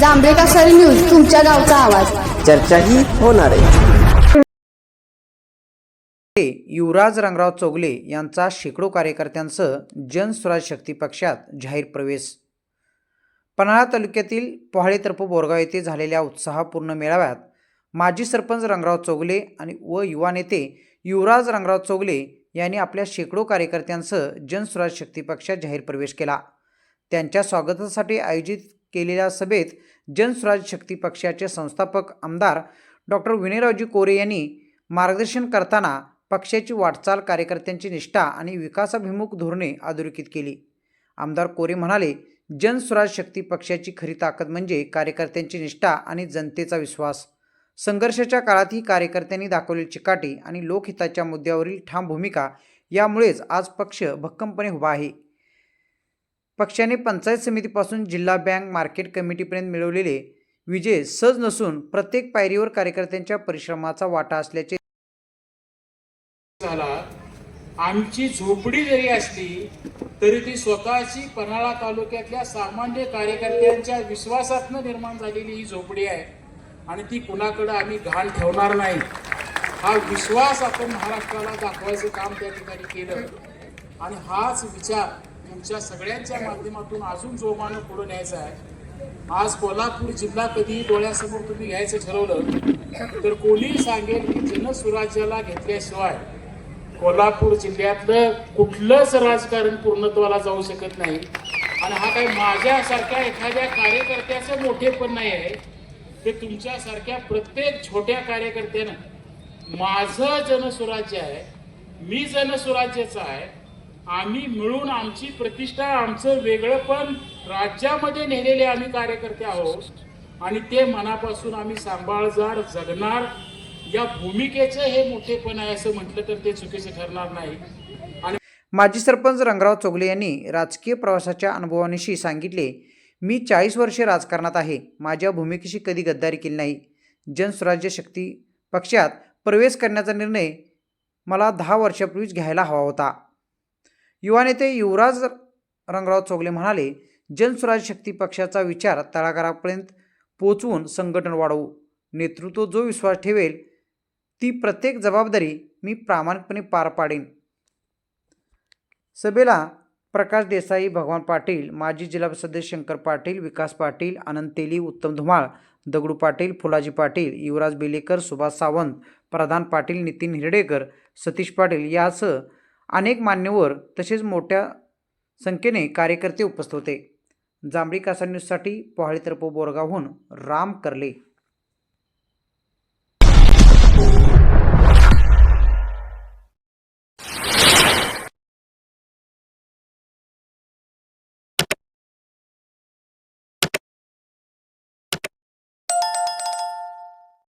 जांभळे कासारी news तुमच्या गावचा आवाज. चर्चाही होणार आहे. युवराज रंगराव चौगले यांचा शेकडो कार्यकर्त्यांसह जनस्वराज शक्ती पक्षात जाहीर प्रवेश. पन्हाळा तालुक्यातील पोहाळे तर्फ बोरगाव येथे झालेल्या उत्साहपूर्ण मेळाव्यात माजी सरपंच रंगराव चौगले आणि व युवा नेते युवराज रंगराव चौगले यांनी आपल्या शेकडो कार्यकर्त्यांसह जनस्वराज शक्ती पक्षात जाहीर प्रवेश केला. त्यांच्या स्वागतासाठी आयोजित केलेल्या सभेत जनस्वराज शक्ती पक्षाचे संस्थापक आमदार डॉक्टर विनयरावजी कोरे यांनी मार्गदर्शन करताना पक्षाची वाटचाल कार्यकर्त्यांची निष्ठा आणि विकासाभिमुख धोरणे अधोरेखित केली. आमदार कोरे म्हणाले जनस्वराज शक्ती पक्षाची खरी ताकद म्हणजे कार्यकर्त्यांची निष्ठा आणि जनतेचा विश्वास. संघर्षाच्या काळातही कार्यकर्त्यांनी दाखवलेली चिकाटी आणि लोकहिताच्या मुद्द्यावरील ठाम भूमिका यामुळेच आज पक्ष भक्कमपणे उभा आहे. पक्षाने पंचायत समितीपासून जिल्हा बँक मार्केट कमिटीपर्यंत मिळवलेले विजय सहज नसून प्रत्येक पायरीवर कार्यकर्त्यांच्या परिश्रमाचा वाटा असल्याचे झाला. आमची झोपडी जरी असली तरी ती स्वतःची पन्हाळा तालुक्यातल्या सामान्य कार्यकर्त्यांच्या विश्वासातनं निर्माण झालेली ही झोपडी आहे. आणि ती कुणाकडं आम्ही घाण ठेवणार नाही. हा विश्वास आपण महाराष्ट्राला दाखवायचं काम त्या ठिकाणी केलं. आणि हाच विचार तुमच्या सगळ्यांच्या माध्यमातून अजून जोमानं पुढे न्यायचा आहे. आज कोल्हापूर जिल्हा कधी डोळ्यासमोर तुम्ही घ्यायचं ठरवलं तर कोणी सांगेल की जनस्वराज्याला घेतल्याशिवाय कोल्हापूर जिल्ह्यातलं कुठलंच राजकारण पूर्णत्वाला जाऊ शकत नाही. आणि हा काही माझ्यासारख्या एखाद्या कार्यकर्त्याचं मोठेपण नाही आहे. ते तुमच्यासारख्या प्रत्येक छोट्या कार्यकर्त्यानं माझं जनस्वराज्य आहे मी जनस्वराज्याचं आहे आम्ही मिळून आमची प्रतिष्ठा आमचं वेगळं पण राज्यामध्ये नेलेले आम्ही कार्यकर्ते आहोत. आणि ते मनापासून आम्ही सांभाळजार जगणार. या भूमिकेचं हे मोठेपण आहे असं म्हटलं तर ते चुकीचं ठरणार नाही. आणि माजी सरपंच रंगराव चोगले यांनी राजकीय प्रवासाच्या अनुभवानिशी सांगितले मी चाळीस वर्षे राजकारणात आहे. माझ्या भूमिकेशी कधी गद्दारी केली नाही. जनस्वराज्य शक्ती पक्षात प्रवेश करण्याचा निर्णय मला दहा वर्षापूर्वीच घ्यायला हवा होता. युवा नेते युवराज रंगराव चोगले म्हणाले जनस्वराज शक्ती पक्षाचा विचार तळागाळापर्यंत पोचवून संघटन वाढवू. नेतृत्व जो विश्वास ठेवेल ती प्रत्येक जबाबदारी मी प्रामाणिकपणे पार पाडेन. सभेला प्रकाश देसाई भगवान पाटील माजी जिल्हा सदस्य शंकर पाटील विकास पाटील आनंद तेली उत्तम धुमाळ दगडू पाटील फुलाजी पाटील युवराज बेलेकर सुभाष सावंत प्रधान पाटील नितीन हिरडेकर सतीश पाटील यासह अनेक मान्यवर तसेच मोठ्या संख्येने कार्यकर्ते उपस्थित होते. जांभळी कासा न्यूजसाठी पोहाळीतर्फ बोरगावहून राम करले.